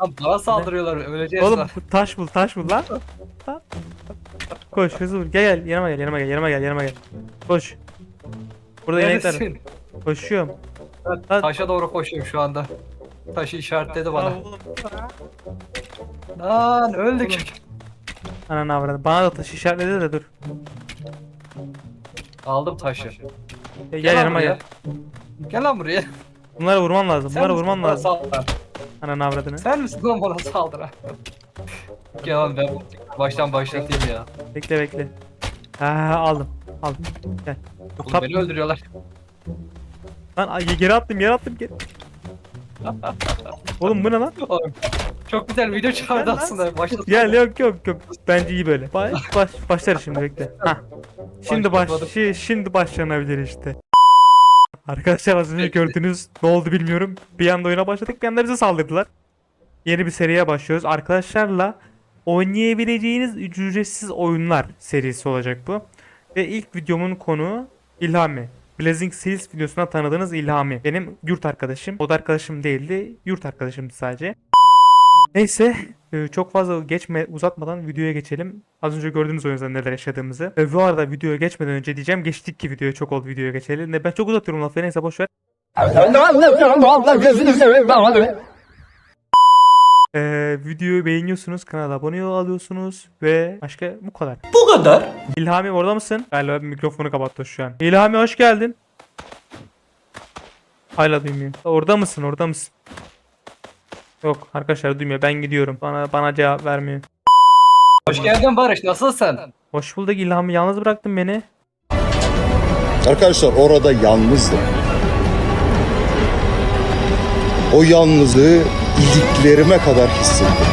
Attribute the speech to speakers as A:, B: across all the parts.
A: Lan bana saldırıyorlar öleceğiz
B: Oğlum
A: lan.
B: taş bul taş bul lan. Lan. Koş hızlı vur. Gel gel yanıma gel yanıma gel yanıma gel yanıma gel. Koş. Burada inekler. var.
A: Neredesin?
B: Koşuyorum.
A: Ben
B: Lan.
A: taşa doğru koşuyorum şu anda. Taşı işaretledi bana.
B: oğlum.
A: Lan öldük.
B: Ananı avradı. Bana da taş işaretledi de dur.
A: Aldım taşı.
B: Gel, gel
A: lan
B: yanıma
A: buraya.
B: gel.
A: Gel lan buraya.
B: Bunları vurman lazım.
A: Sen
B: Bunları vurman lazım.
A: saldıran?
B: Ananı avradını.
A: Sen misin lan bana saldıran? Gel lan ben baştan başlatayım ya.
B: Bekle bekle. Ha aldım. Aldım. Gel. Yok,
A: Oğlum
B: kap-
A: beni öldürüyorlar.
B: Lan ay, geri attım geri attım geri. Oğlum bu ne lan?
A: Oğlum, Çok güzel video çıkardı
B: Gel lan.
A: aslında. Başlat.
B: Gel yok yok yok. Bence iyi böyle. Baş, baş, başlar şimdi bekle. Hah. Şimdi baş, şi- şimdi başlanabilir işte. Arkadaşlar az önce gördünüz ne oldu bilmiyorum. Bir anda oyuna başladık bir anda bize saldırdılar. Yeni bir seriye başlıyoruz. Arkadaşlarla oynayabileceğiniz ücretsiz oyunlar serisi olacak bu. Ve ilk videomun konuğu İlhami. Blazing Sales videosuna tanıdığınız İlhami. Benim yurt arkadaşım. O da arkadaşım değildi. Yurt arkadaşımdı sadece. Neyse çok fazla geçme uzatmadan videoya geçelim. Az önce gördüğünüz o yüzden neler yaşadığımızı. Ve bu arada videoya geçmeden önce diyeceğim geçtik ki videoya çok oldu videoya geçelim. Ne ben çok uzatıyorum lafı neyse boş ver. Ee, videoyu beğeniyorsunuz, kanala abone alıyorsunuz ve başka bu kadar.
C: Bu kadar.
B: İlhami orada mısın? Galiba mikrofonu kapattı şu an. İlhami hoş geldin. Hala duymuyor. Orada mısın? Orada mısın? Yok arkadaşlar duymuyor. Ben gidiyorum. Bana bana cevap vermiyor.
A: Hoş geldin Barış. Nasılsın?
B: Hoş bulduk İlhami. Yalnız bıraktın beni.
D: Arkadaşlar orada yalnızdım. O yalnızlığı iliklerime kadar hissettim.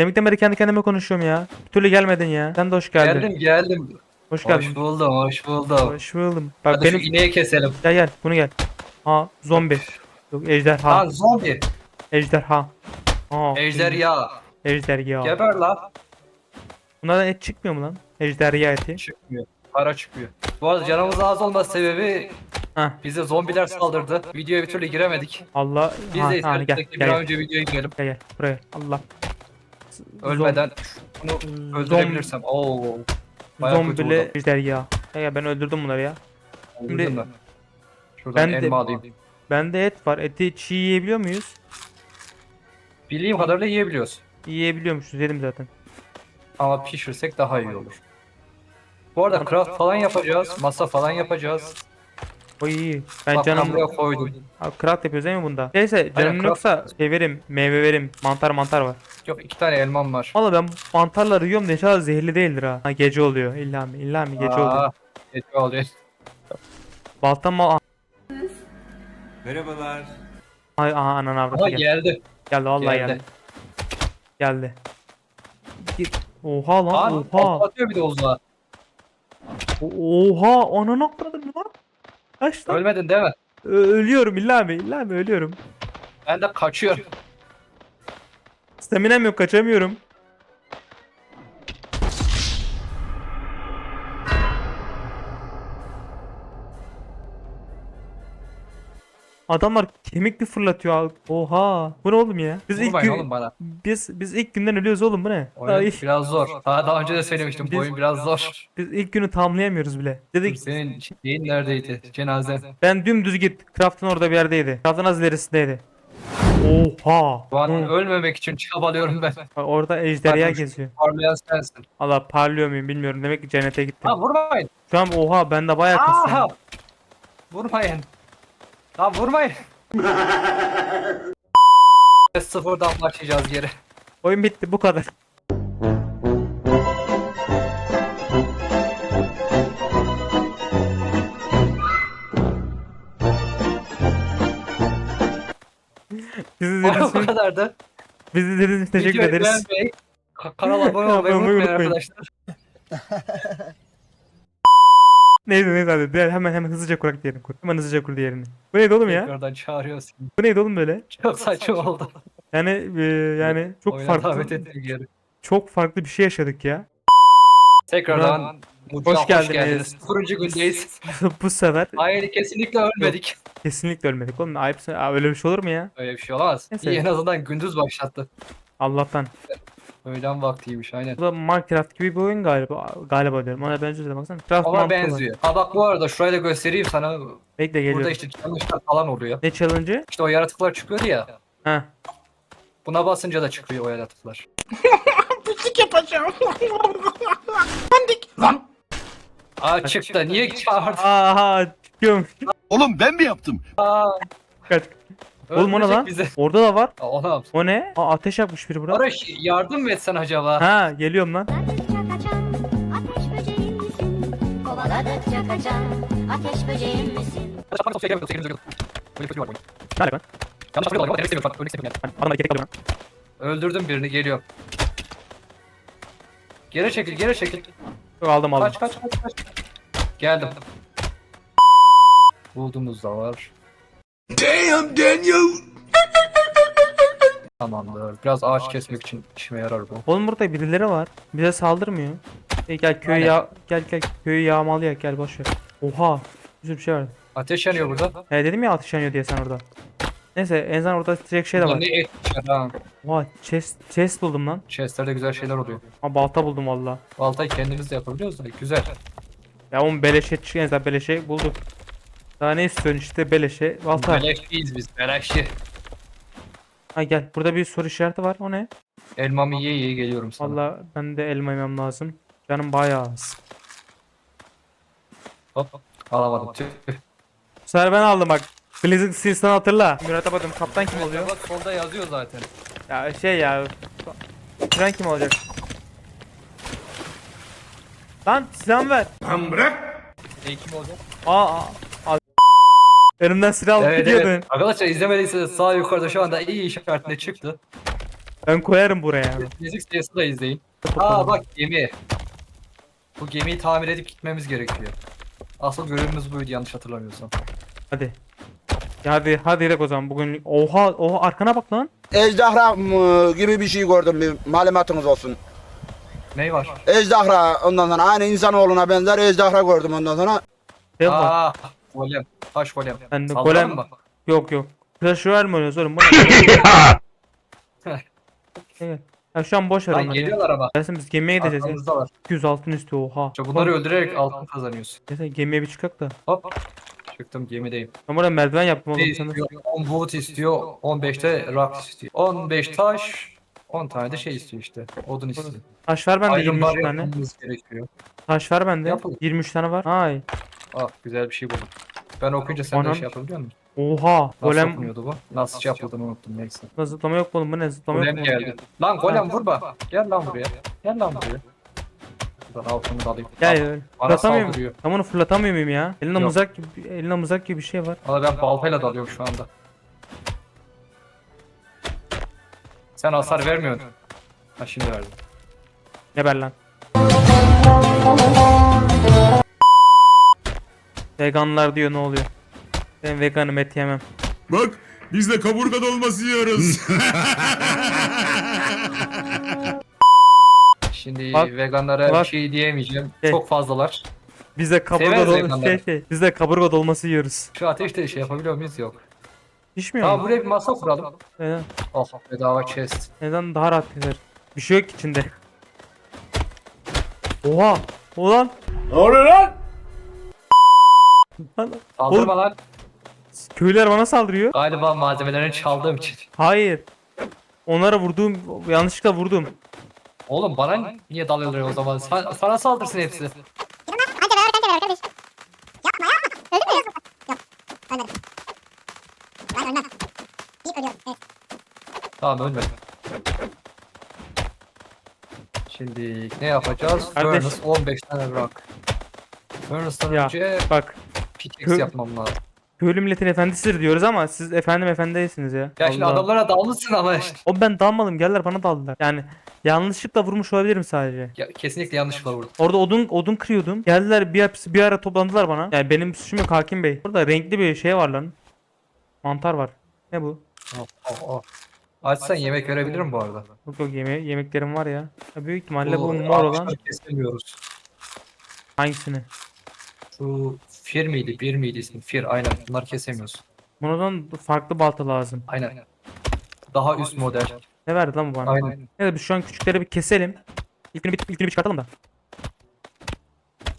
B: Demekten beri kendi kendime konuşuyorum ya. Bir türlü gelmedin ya. Sen de hoş geldin.
A: Geldim geldim.
B: Hoş geldin.
A: Hoş buldum hoş buldum.
B: Hoş buldum. Bak
A: Hadi
B: benim
A: şu ineği keselim.
B: gel gel bunu gel. Ha zombi. Yok ejderha.
A: Lan zombi.
B: Ejderha. Aa,
A: Ejderha.
B: Ejderha.
A: Geber lan.
B: Bunlardan et çıkmıyor mu lan? Ejderha eti.
A: Çıkmıyor. Para çıkmıyor. Bu arada canımız az olması sebebi
B: Hah.
A: bize zombiler saldırdı. Videoya bir türlü giremedik.
B: Allah.
A: Biz
B: ha,
A: de
B: ha, gel, gel,
A: bir an önce videoya girelim.
B: gel, gel, buraya. Allah.
A: Ölmeden bunu öldürebilirsem. Oo. Bayağı
B: Zombili ejderha. Ya, ya ben öldürdüm bunları ya. Şimdi-?
A: Şuradan
B: Ben de-
A: elma alayım.
B: Bende et var. Eti çiğ yiyebiliyor muyuz?
A: Bildiğim kadarıyla yiyebiliyoruz.
B: Yiyebiliyormuşuz. Yedim zaten.
A: Ama pişirsek daha iyi olur. Bu arada craft falan yapacağız. Masa falan yapacağız.
B: O iyi. Ben
A: Bak
B: canım...
A: buraya koydum.
B: Ha, Krat yapıyoruz değil mi bunda? Neyse canım
A: Aynen,
B: yoksa şey verim. Meyve verim. Mantar mantar var.
A: Yok iki tane elmam var.
B: Valla ben mantarları yiyorum da inşallah zehirli değildir ha. Ha gece oluyor. İlla mi? İlla mi? Gece
A: Aa,
B: oluyor.
A: Gece oluyor.
B: Baltam mal...
C: Merhabalar.
B: Ay aha anan avradı
A: Ama
B: gel.
A: geldi.
B: Geldi vallahi geldi.
A: Geldi.
B: Geldi. Git. Oha lan
A: Aa,
B: oha.
A: atıyor bir de uzağa.
B: Oha ananı avradın lan. Kaç lan?
A: Ölmedin değil mi?
B: Ö- ölüyorum illa mi? İlla mi ölüyorum.
A: Ben de kaçıyorum.
B: Staminam yok kaçamıyorum. Adamlar kemikli fırlatıyor. Oha. Bu ne oğlum ya? Biz ilk
A: Vurmayın
B: gün,
A: oğlum bana.
B: biz biz ilk günden ölüyoruz oğlum bu ne?
A: Oyun
B: Ay,
A: biraz zor. Daha, daha önce de söylemiştim. Bu
B: Biz-
A: oyun biraz zor.
B: biz ilk günü tamamlayamıyoruz bile. Dedik
A: Senin şeyin neredeydi? Cenazen.
B: ben dümdüz git. Craft'ın orada bir yerdeydi. Craft'ın az ilerisindeydi. Oha.
A: Bu an
B: Hı.
A: ölmemek için çabalıyorum ben.
B: Orada ejderha
A: şu-
B: geziyor.
A: Parlayan sensin.
B: Allah parlıyor muyum bilmiyorum. Demek ki cennete gittim.
A: Ha vurmayın.
B: Şu an oha bende bayağı
A: Aha.
B: kasıyor.
A: Vurmayın. Lan vurmayın. Sıfırdan başlayacağız geri.
B: Oyun bitti bu kadar. Bizi izlediğiniz
A: Bu
B: için,
A: kadardı.
B: bizi izlediğiniz için teşekkür
A: Videoyu
B: ederiz.
A: beğenmeyi, ka- Kanala abone olmayı
B: Abone olmayı
A: unutmayın
B: unutmayın.
A: arkadaşlar.
B: Neyse neyse hadi diğer- hemen hemen hızlıca kurak diğerini kur. Hemen hızlıca kur diğerini. Bu neydi oğlum ya?
A: Tekrardan çağırıyorsun.
B: Bu neydi oğlum böyle?
A: Çok saçma oldu.
B: Yani e, yani çok
A: Oyuna davet
B: farklı
A: ettim geri.
B: çok farklı bir şey yaşadık ya.
A: Tekrardan Muca,
B: Hoş geldiniz.
A: Sıfırıncı gündeyiz.
B: Bu sefer
A: Hayır kesinlikle ölmedik.
B: kesinlikle ölmedik oğlum. Ayıp Aa, öyle bir şey olur mu ya?
A: Öyle bir şey olamaz.
B: Neyse.
A: İyi en azından gündüz başlattı.
B: Allah'tan.
A: Öğlen vaktiymiş aynen.
B: Bu da Minecraft gibi bir oyun galiba. Galiba diyorum. Ona benziyor da baksana. Craft
A: Ama
B: mantığı var.
A: benziyor. Ha bak bu arada şurayı da göstereyim sana.
B: Bekle geliyor.
A: Burada işte challenge'lar falan oluyor.
B: Ne challenge'ı?
A: İşte o yaratıklar çıkıyordu ya.
B: Ha.
A: Buna basınca da çıkıyor o yaratıklar.
C: Pislik yapacağım. Pandik. Lan.
A: Aa çıktı. Niye çağırdın?
B: Aha çıkıyorum.
E: Oğlum ben mi yaptım?
A: Aa,
B: Kaç. Oğlum o ne
A: öldürecek
B: lan?
A: bizi.
B: Orada da var.
A: Aa, Ona
B: O ne? Aa, ateş yakmış biri burada.
A: Barış yardım mı etsen acaba?
B: Ha geliyorum lan.
F: Kovaladıkça kaçan ateş böceğim misin? Kovaladıkça kaçan ateş böceğim misin?
B: Ne alaka? Hani adamlar gerek alıyorum lan.
A: Öldürdüm birini geliyor. Geri çekil geri çekil.
B: Yok, aldım aldım.
A: Kaç kaç kaç kaç. Geldim. Buldumuz da var.
E: Damn Daniel.
A: Tamamdır. Biraz ağaç kesmek için işime yarar bu.
B: Oğlum burada birileri var. Bize saldırmıyor. E, gel köyü
A: Aynen.
B: ya gel gel köyü yağmalayak gel boş ver. Oha. Bir sürü bir şey var.
A: Ateş yanıyor burada.
B: He dedim ya ateş yanıyor diye sen orada. Neyse en azından orada direkt şey de var.
A: ne et var ha.
B: Oha chest, chest buldum lan.
A: Chestlerde güzel şeyler oluyor.
B: Ha balta buldum valla.
A: Baltayı kendimiz de yapabiliyoruz da güzel.
B: Ya oğlum beleşe çık en azından beleşe bulduk. Daha ne istiyorsun işte beleşe balta.
A: Beleşliyiz biz beleşli.
B: Ha gel burada bir soru işareti var o ne?
A: Elmamı yiye yiye geliyorum sana.
B: Valla ben de elma yemem lazım. Canım bayağı az.
A: Hop. Alamadım. Tüh.
B: Bu sefer ben aldım bak. Blazing Seas'tan hatırla. Mürettebatım kaptan kim oluyor?
A: Bak solda yazıyor zaten.
B: Ya şey ya. Tren kim olacak? Lan silah ver.
A: Şey kim olacak?
B: Aa, aa. Önümden silah alıp
A: Evet
B: gidiyordun.
A: evet. Arkadaşlar izlemediyseniz sağ yukarıda şu anda iyi işaretinde çıktı.
B: Ben koyarım buraya.
A: Müzik sitesi da izleyin. Aa bak gemi. Bu gemiyi tamir edip gitmemiz gerekiyor. Asıl görevimiz buydu yanlış hatırlamıyorsam.
B: Hadi. Ya hadi hadi direkt o zaman bugün oha oha arkana bak lan.
G: Ejderha mı gibi bir şey gördüm bir malumatınız olsun.
A: Ney var?
G: Ejderha ondan sonra aynı insanoğluna benzer ejderha gördüm ondan sonra.
B: Şey var.
A: Aa, golem. Taş golem.
B: Ben de
A: Saldıralım
B: golem-
A: mı?
B: Yok yok. Flash var mı oynuyoruz oğlum? Bu ne? Evet. Ya şu an boş ver
A: Lan
B: onları. ya.
A: geliyorlar ama.
B: Gelsin biz gemiye gideceğiz ya.
A: Arkamızdalar.
B: 200 altın üstü oha.
A: İşte bunları öldürerek altın kazanıyorsun.
B: Neyse gemiye bir çıkak da.
A: Hop. Çıktım gemideyim.
B: Ben buraya merdiven yaptım
A: Ne
B: oğlum sana.
A: istiyor? 10 wood istiyor, 15 de rock istiyor. 15 taş, 10 tane de şey istiyor işte. Odun istiyor.
B: Taş ver bende
A: Iron
B: 23
A: bar
B: tane.
A: yapmamız gerekiyor.
B: Taş ver bende.
A: Yapalım.
B: 23 tane var. Ay.
A: Ah güzel bir şey buldum. Ben okuyunca sen de
B: Anam.
A: şey yapabiliyor musun?
B: Oha.
A: Nasıl
B: Golem.
A: okunuyordu bu? Nasıl şey yapıldığını unuttum neyse.
B: Zıplama yok oğlum bu ne? Zıplama yok
A: Golem
B: mu?
A: geldi. Lan golem vurma. Gel lan buraya. Gel lan buraya. Buradan altını da alayım.
B: Gel öyle.
A: Bana
B: Fırlatamıyor muyum?
A: saldırıyor.
B: Ben bunu fırlatamıyor muyum ya? Elinde
A: Yok.
B: mızrak gibi, elinde mızrak gibi bir şey var.
A: Valla ben baltayla dalıyorum şu anda. Sen hasar vermiyorsun. Ha şimdi verdim.
B: Geber lan. Veganlar diyor ne oluyor? Ben veganım et yemem.
E: Bak biz de kaburga dolması yiyoruz.
A: Şimdi
B: Bak,
A: veganlara
B: bak.
A: bir şey diyemeyeceğim.
B: Şey.
A: Çok fazlalar.
B: Biz de kaburga
A: Severiz
B: dolması
A: veganları.
B: şey şey. Biz de kaburga dolması yiyoruz.
A: Şu ateşte şey yapabiliyor muyuz? Yok.
B: Pişmiyor
A: Tamam
B: mu?
A: buraya bir masa kuralım.
B: Neden?
A: Oh bedava chest.
B: Neden daha rahat gezer? Bir şey yok içinde. Oha! Ulan!
E: ne oluyor lan?
B: Lan,
A: Saldırma lan.
B: Köylüler bana saldırıyor.
A: Galiba malzemelerini çaldığım için.
B: Hayır. Onlara vurduğum, yanlışlıkla vurdum.
A: Oğlum bana niye dalıyorlar o zaman? Sa- sana saldırsın hepsi. Tamam ölmedim. Şimdi ne yapacağız?
B: Kardeş.
A: Furnace 15 tane rock. Furnace'dan
B: Ya,
A: önce
B: Bak, Kö-
A: yapmam lazım.
B: köylü milletin efendisidir diyoruz ama siz efendim efendi değilsiniz ya.
A: Ya şimdi
B: Allah.
A: adamlara dalmışsın ama işte.
B: O ben dalmadım geldiler bana daldılar. Yani yanlışlıkla vurmuş olabilirim sadece.
A: Ya, kesinlikle yanlışlıkla vurdum.
B: Orada odun odun kırıyordum. Geldiler bir, hepsi bir ara toplandılar bana. Yani benim suçum yok hakim bey. Burada renkli bir şey var lan. Mantar var. Ne bu?
A: Oh, oh, oh. Açsan yemek verebilirim bu arada.
B: Yok yok yeme yemeklerim var ya. ya büyük ihtimalle bu
A: Bu
B: mor olan.
A: kesemiyoruz.
B: Hangisini?
A: Şu Fir miydi? Bir miydi ismi? Fir aynen. Bunları kesemiyorsun.
B: Bundan farklı balta lazım.
A: Aynen. Daha üst model.
B: Ne verdi lan bu bana?
A: Aynen.
B: Evet biz şu an küçükleri bir keselim. İlkini bir, ilkini bir çıkartalım da.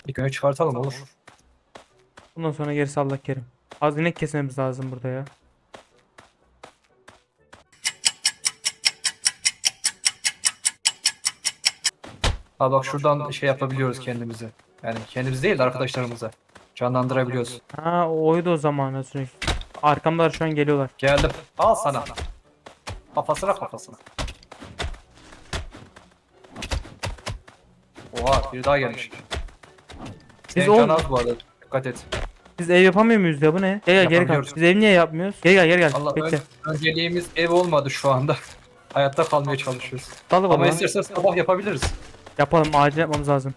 A: İlk önce çıkartalım olur.
B: Bundan sonra gerisi Allah kerim. Az inek kesmemiz lazım burada ya.
A: Ha bak şuradan şey yapabiliyoruz kendimizi. Yani kendimiz değil de arkadaşlarımıza. Canlandırabiliyoruz.
B: Ha oydu o zaman az önceki. Arkamdalar şu an geliyorlar.
A: Geldim. Al sana. Kafasına kafasına. Oha bir daha gelmiş. Senin
B: o-
A: can az bu arada. Dikkat et.
B: Biz ev yapamıyor muyuz ya bu ne? Gel gel geri kal.
A: Yapamıyoruz.
B: Biz ev niye yapmıyoruz? Gel gel gel gel.
A: Allah
B: Bekle.
A: ön- önceliğimiz ev olmadı şu anda. Hayatta kalmaya çalışıyoruz.
B: Dalı
A: Ama istersen sabah yapabiliriz.
B: Yapalım acil yapmamız lazım.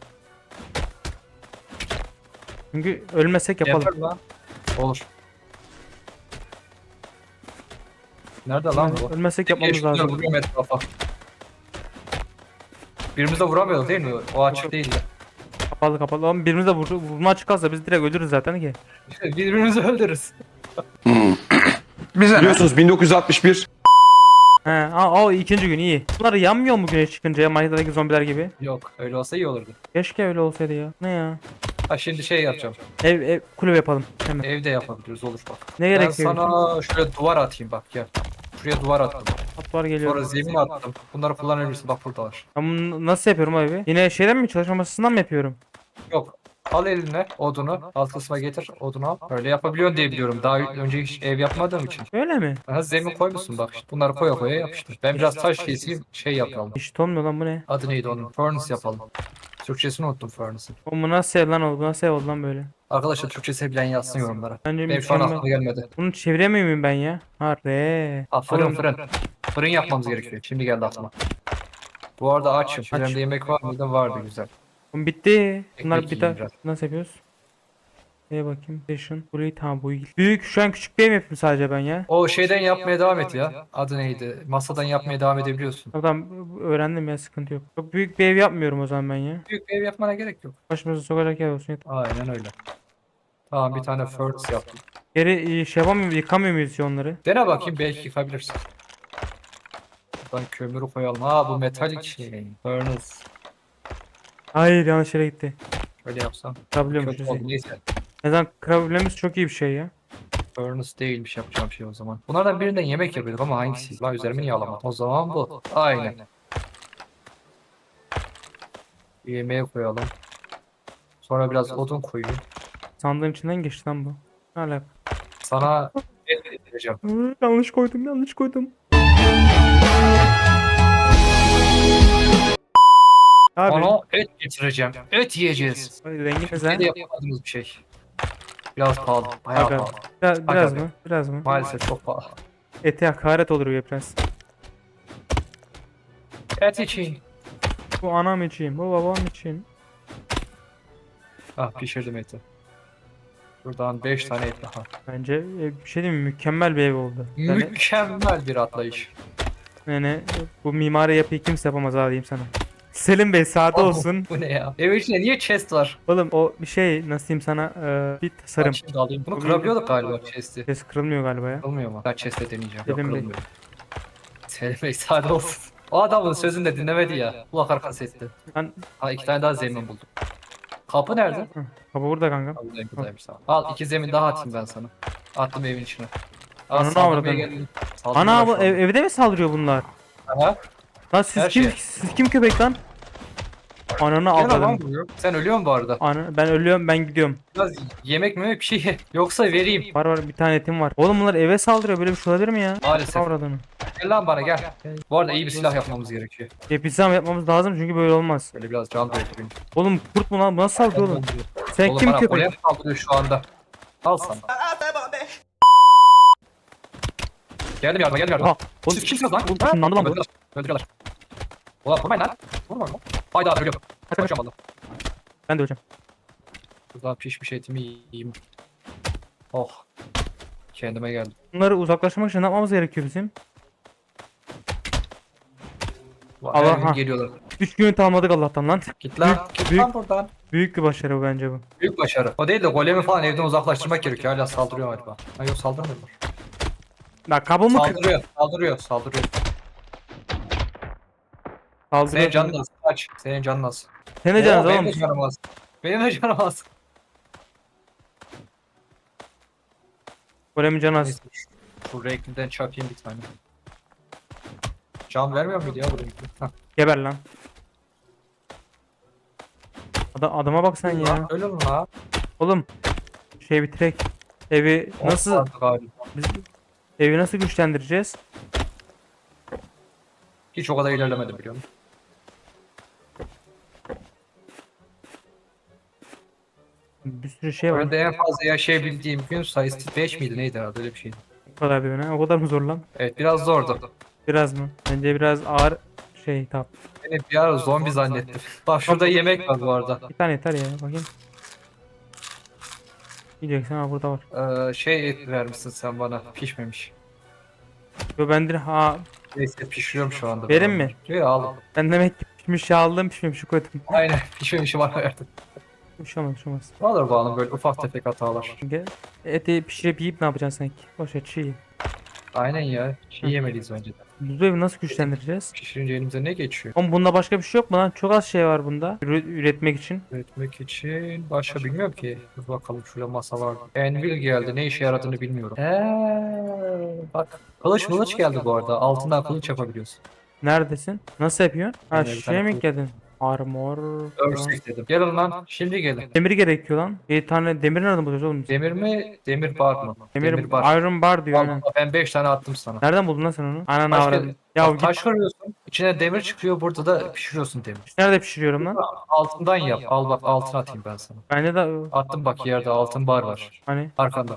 B: Çünkü ölmesek yapalım.
A: Yapar lan. Olur. Nerede lan bu?
B: Ölmesek yapmamız lazım.
A: vuruyorum etrafa. Birimiz de vuramıyoruz değil mi? O açık değil de.
B: Kapalı kapalı. Ama birimiz de vur, vurma çıkarsa biz direkt ölürüz zaten ki.
A: Birbirimizi öldürürüz.
H: Biliyorsunuz 1961
B: He, aa, o ikinci gün iyi. Bunlar yanmıyor mu güneş çıkınca ya Minecraft'taki zombiler gibi?
A: Yok öyle olsa iyi olurdu.
B: Keşke öyle olsaydı ya. Ne ya?
A: Ha şimdi şey yapacağım.
B: Ev, ev kulübe yapalım hemen.
A: Evde yapabiliriz olur bak.
B: Ne
A: Ben
B: gerekiyor?
A: sana şöyle duvar atayım bak gel. Şuraya duvar attım.
B: Atlar geliyor.
A: Sonra zemin attım. Bunları kullanabilirsin bak buradalar.
B: Ben bunu nasıl yapıyorum abi? Yine şeyden mi çalışma masasından mı yapıyorum?
A: Yok. Al eline odunu. Alt kısma getir odunu al. Öyle yapabiliyorsun diye biliyorum. Daha önce hiç ev yapmadığım için.
B: Öyle mi?
A: Aha, zemin koymuşsun bak işte. Bunları koya koya yapıştır. Ben biraz taş keseyim şey yapalım.
B: İşte olmuyor lan bu ne?
A: Adı neydi onun? Furnace yapalım. Türkçesini unuttum Furnace'ın.
B: O bu nasıl ev lan oldu? Nasıl ev oldu lan böyle?
A: Arkadaşlar Türkçesi bilen yazsın yorumlara.
B: Bence
A: Benim şu an
B: mükemmel.
A: aklıma gelmedi.
B: Bunu çeviremiyor muyum ben ya? Ha re.
A: Ha fırın fırın. Fırın yapmamız gerekiyor. Şimdi geldi aklıma. Bu arada açım. Fırında yemek var mıydı? Vardı güzel.
B: Bitti. Bunlar
A: Ekmek yiyeyim
B: nasıl yapıyoruz? Neye bakayım? Station. Burayı tamam bu. Büyük şu an küçük bir ev yapayım sadece ben ya.
A: O şeyden yapmaya devam et ya. Adı neydi? Masadan yapmaya devam edebiliyorsun.
B: Tamam öğrendim ya sıkıntı yok. Çok büyük bir ev yapmıyorum o zaman ben ya.
A: Büyük bir ev yapmana gerek yok.
B: Başımıza sokacak yer olsun yeter.
A: Aynen öyle. Tamam bir tane furnace yaptım.
B: Geri e, şey yapamıyor? Yıkamıyor muyuz onları?
A: Dene bakayım belki yıkabilirsin. Buradan kömürü koyalım. Aa bu metalik şey. Furnace.
B: Hayır yanlış yere gitti.
A: Öyle yapsam.
B: Kırabiliyormuş.
A: Kötü oldu neyse.
B: Neden kırabilmemiz çok iyi bir şey ya.
A: Furnace değilmiş yapacağım şey o zaman. Bunlardan birinden yemek yapıyorduk ama hangisi? Lan üzerime niye alamadım? O zaman bu. Aynen. Yemeğe koyalım. Sonra biraz odun koyayım.
B: Sandığın içinden geçti lan bu. Ne alaka?
A: Sana et getireceğim.
B: Hı, yanlış koydum yanlış koydum. Abi.
A: Sana et getireceğim. Et yiyeceğiz.
B: Renginiz
A: Ne
B: ha?
A: de yapamadığımız bir şey. Biraz pahalı. Bayağı
B: Aga.
A: pahalı.
B: Biraz, biraz mı? Biraz mı?
A: Maalesef çok pahalı.
B: Ete hakaret olur ya biraz.
A: Et için.
B: Bu anam için, bu babam için.
A: Ah pişirdim eti. Buradan 5 tane et daha.
B: Bence e, bir şey diyeyim mi? Mükemmel bir ev oldu. Yani,
A: Mükemmel bir atlayış.
B: yani bu mimari yapıyı kimse yapamaz ha diyeyim sana. Selim Bey sade olsun.
A: Bu ne ya? Evin içinde niye chest var?
B: Oğlum o bir şey nasıl diyeyim sana e, bir tasarım.
A: Ben şimdi alayım. Bunu kırabiliyorduk galiba chest'i.
B: Ses kırılmıyor galiba ya.
A: Kırılmıyor mu? Ben chest'e deneyeceğim. Yok
B: Selim Bey.
A: kırılmıyor. Selim Bey sade olsun. O adamın sözünü de dinlemedi ya. Kulak arkası etti.
B: Ben
A: Ha iki tane daha zemin buldum. Kapı nerede?
B: kapı burada kanka.
A: Ha, Buradayım buradaymış tamam. Al iki zemin daha atayım ben sana. Attım evin içine. Al
B: Ananı
A: saldırmaya geldim. Saldırıyorlar
B: Ana bu ev- evde mi saldırıyor bunlar?
A: Aha.
B: Lan siz
A: Her
B: kim
A: şey.
B: siz kim köpek lan? Ananı
A: Gel lan
B: avradım.
A: vuruyor. Sen ölüyorsun bu arada.
B: Ana, ben ölüyorum ben gidiyorum.
A: Biraz yemek mi bir şey ye. Yoksa vereyim.
B: Var var bir tane etim var. Oğlum bunlar eve saldırıyor böyle bir şey olabilir mi ya?
A: Maalesef.
B: Avradını.
A: Gel lan bana gel. Bu arada iyi bir silah yapmamız gerekiyor.
B: Epizam yapmamız lazım çünkü böyle olmaz.
A: Böyle biraz can doldurayım.
B: Oğlum kurt mu lan? Bu nasıl saldırıyor oğlum? Sen
A: Oğlum
B: kim
A: bana
B: köpek?
A: oraya saldırıyor şu anda. Al sana. Geldim yardıma geldim yardıma.
B: Ha, oğlum
A: Siz kimsiniz lan?
B: Oğlum ışınlandı lan bu.
A: Öldürüyorlar. Öldürüyorlar. Ulan vurmayın lan. Vurma lan. Hayda ölüyorum.
B: Kaç, kaç.
A: Kaçamadım.
B: Ben de öleceğim.
A: Buradan pişmiş etimi yiyeyim. Oh. Kendime geldim.
B: Bunları uzaklaşmak için ne yapmamız gerekiyor bizim? Allah, ha.
A: geliyorlar.
B: 3 gün almadık Allah'tan lan.
A: Git lan. Git
B: büyük-
A: lan buradan.
B: Büyük bir başarı bu bence bu.
A: Büyük başarı. O değil de golemi falan evden uzaklaştırmak gerekiyor. Hala saldırıyor galiba. Ha yok saldırmıyorlar.
B: Bak kabımı kır.
A: Saldırıyor. Saldırıyor. Saldırıyor.
B: Saldırıyor.
A: Senin canın az. Kaç. Senin canın az.
B: Senin de
A: Oo,
B: canın
A: Benim
B: oğlum.
A: de canım az. Benim de canım az.
B: Golemin canı az.
A: Şu- renklinden çakayım bir tane. Can vermiyor muydu ya bu renkli? Hah.
B: Geber lan. Adam, adama bak sen ya.
A: Öyle mi lan?
B: Oğlum şey bitirek. Evi nasıl
A: galiba.
B: biz evi nasıl güçlendireceğiz?
A: Hiç o kadar ilerlemedim biliyor musun?
B: Bir sürü şey var.
A: Önde en fazla yaşayabildiğim gün sayısı 5 miydi neydi herhalde öyle bir şeydi.
B: O kadar bir öne. O kadar mı zor lan?
A: Evet biraz zordu.
B: Biraz mı? Bence biraz ağır şey tap.
A: Beni bir ara zombi zannettim. Bak şurada yemek var bu arada.
B: Bir tane yeter ya bakayım. Yiyeceksin ha burada var.
A: Ee, şey et vermişsin sen bana. Pişmemiş.
B: Yo ben ha
A: Neyse pişiriyorum şu anda.
B: Verin mi?
A: Yok al.
B: ben demek ki pişmiş yağ aldım pişmemiş koydum.
A: Aynen pişmemişi bana verdin.
B: Olmaz.
A: Ne olur bağlı böyle ufak tefek hatalar.
B: Gel. Eti pişirip yiyip ne yapacaksın sanki? Boş ver çiğ.
A: Aynen ya. Şey yemeliyiz bence de.
B: Biz bu evi nasıl güçlendireceğiz?
A: Pişirince elimize ne geçiyor?
B: Oğlum bunda başka bir şey yok mu lan? Çok az şey var bunda. Üre- üretmek için.
A: Üretmek için başka bilmiyorum ki. Dur bakalım şurada masa var. Envil geldi. Ne işe yaradığını bilmiyorum. Eee bak. Kılıç kılıç geldi bu arada. Altından kılıç yapabiliyorsun.
B: Neredesin? Nasıl yapıyorsun? Ha şeye mi geldin? Armor.
A: Örsek dedim. Gelin lan. Şimdi gelin.
B: Demir gerekiyor lan. Bir tane demir nereden buluyoruz oğlum?
A: Demir mi? Demir bar mı?
B: Demir,
A: bar.
B: Iron bar diyor.
A: Al,
B: aynen.
A: ben 5 tane attım sana.
B: Nereden buldun lan sen onu? Ananı
A: Başka-
B: avradım. Ya
A: Bak,
B: git.
A: taş. İçine demir çıkıyor. Burada da pişiriyorsun demir.
B: Nerede pişiriyorum lan?
A: Altından yap. Al bak altına atayım ben sana.
B: Bende de
A: Attım bak yerde altın bar var.
B: hani
A: Arkanda.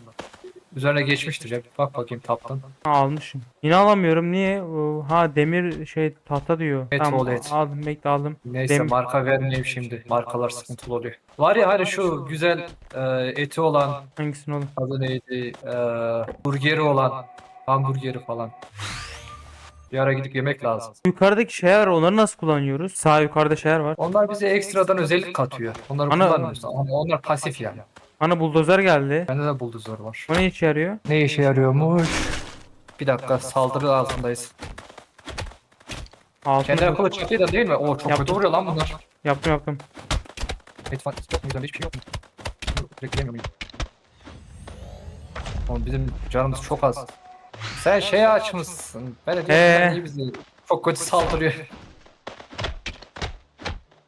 A: Üzerine geçmiştir ya. Bak bakayım taptan.
B: ha, almışım. Yine alamıyorum. Niye? Ha demir şey tahta diyor.
A: Et
B: tamam
A: ol et.
B: aldım bekle aldım.
A: Neyse
B: Dem-
A: marka vermeyeyim şimdi. Markalar sıkıntılı oluyor. Var ya hani şu güzel e, eti olan
B: Hangisini oğlum?
A: adı neydi? E, burgeri olan hamburgeri falan. Bir ara gidip yemek lazım.
B: Yukarıdaki şeyler. Onları nasıl kullanıyoruz? Sağ yukarıda şeyler var.
A: Onlar bize ekstradan özellik katıyor. Onları
B: Ana-
A: kullanmıyoruz. Ama onlar pasif yani.
B: Ana buldozer geldi.
A: Bende de buldozor var.
B: O ne işe yarıyor?
A: Ne işe yarıyormuş? Bir dakika saldırı altındayız.
B: Altın
A: Kendi akıllı çatıyı da değil mi? Oo çok
B: Yaptım.
A: kötü vuruyor lan bunlar.
B: yaptım yaptım.
A: Yok mu? Üzerinde hiçbir şey yok mu? Direkt giremiyor muyum? Oğlum bizim canımız çok az. Sen şey açmışsın. Ben de diyorum
B: Ee?
A: iyi bizi. Çok kötü saldırıyor.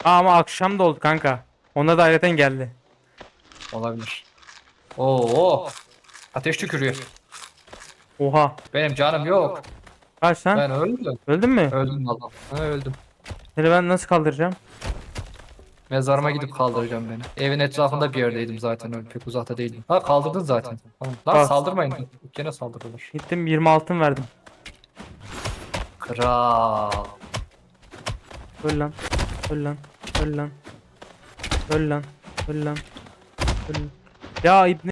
B: Aa, ama akşam da oldu kanka. Ona da ayrıca geldi.
A: Olabilir. Oo. Ateş tükürüyor.
B: Oha.
A: Benim canım yok.
B: Kaç lan?
A: Ben öldüm.
B: Öldün mü?
A: Öldüm valla. Ha, öldüm.
B: Seni ben nasıl kaldıracağım?
A: Mezarıma gidip kaldıracağım beni. Evin etrafında bir yerdeydim zaten öyle pek uzakta değildim. Ha kaldırdın zaten. Tamam. Lan
B: Bak.
A: saldırmayın. Gene saldırılır.
B: Gittim 20 altın verdim.
A: Kral.
B: Öl lan. Öl lan. Öl lan. Öl lan. Öl lan. Ya ibne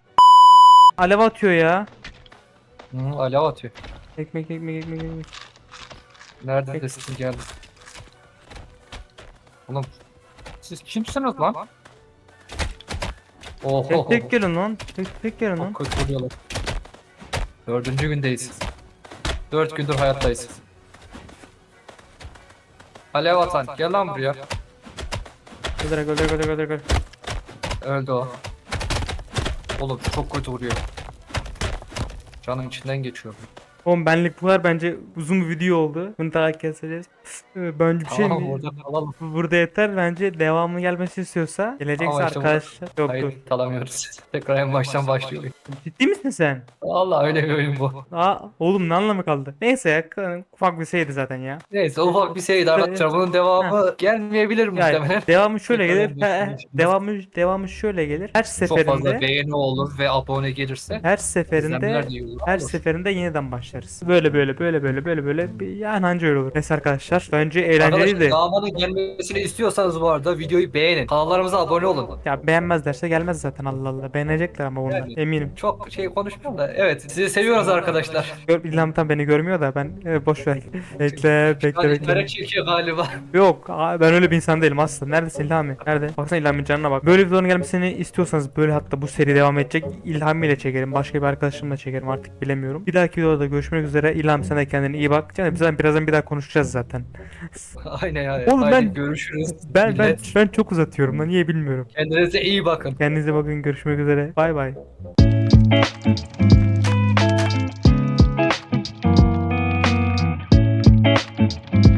B: Alev atıyor ya.
A: Hı, alev atıyor.
B: Ekmek ekmek ekmek ekmek.
A: Nerede de siz geldi. Oğlum siz kimsiniz lan? Oho.
B: Tek tek gelin lan. Tek tek gelin lan.
A: Çok kötü. Dördüncü gündeyiz. Dört gündür hayattayız. Alev atan gel lan buraya.
B: Öldürek öldürek öldürek öldürek.
A: Öldü o. Oğlum çok kötü vuruyor. Canım içinden geçiyor.
B: Oğlum benlik bu kadar bence uzun bir video oldu. Bunu daha keseceğiz. Ee, Bence bir şey
A: Tamam
B: mi?
A: orada kalalım.
B: Burada yeter bence devamlı gelmesi istiyorsa gelecekse
A: Ama işte bu-
B: arkadaşlar. Yok dur.
A: Hayır kalamıyoruz. Tekrar en baştan başlıyor.
B: Ciddi misin sen?
A: Vallahi öyle bir oyun bu.
B: Aa oğlum ne anlamı kaldı? Neyse ya k- ufak bir şeydi zaten ya.
A: Neyse ufak bir şey daha anlatacağım. Bunun devamı gelmeyebilir muhtemelen.
B: Yani devamı şöyle
A: Tekrar
B: gelir. he, devamı devamı şöyle gelir. Her
A: Çok fazla
B: seferinde
A: beğeni olur ve abone gelirse
B: her
A: izlenmeler
B: seferinde
A: de iyi olur.
B: her seferinde yeniden başlar. başlarız. Böyle böyle böyle böyle böyle böyle bir- yani anca öyle olur. Neyse arkadaşlar bence eğlenceliydi.
A: damadın gelmesini istiyorsanız bu arada videoyu beğenin. Kanallarımıza abone olun.
B: Ya beğenmezlerse gelmez zaten Allah Allah. Beğenecekler ama bunlar
A: Yani.
B: eminim.
A: Çok şey konuşmuyorum da evet sizi seviyoruz arkadaşlar.
B: Gör, İlham tam beni görmüyor da ben e, boş ver. Bekle bekle
A: Yani
B: bekle.
A: çekiyor galiba.
B: Yok ben öyle bir insan değilim aslında. Neredesin İlhami? Nerede? Baksana İlhami'nin canına bak. Böyle videoların gelmesini istiyorsanız böyle hatta bu seri devam edecek. İlhami ile çekerim. Başka bir arkadaşımla çekerim artık bilemiyorum. Bir dahaki videoda görüşmek üzere. İlham sen de kendine iyi bak. Canım biz birazdan bir daha konuşacağız zaten.
A: Aynen ya.
B: Oğlum
A: Aynen.
B: ben
A: görüşürüz.
B: Ben ben ben çok uzatıyorum da niye bilmiyorum.
A: Kendinize iyi bakın.
B: Kendinize bakın görüşmek üzere. Bay bay. Thank you.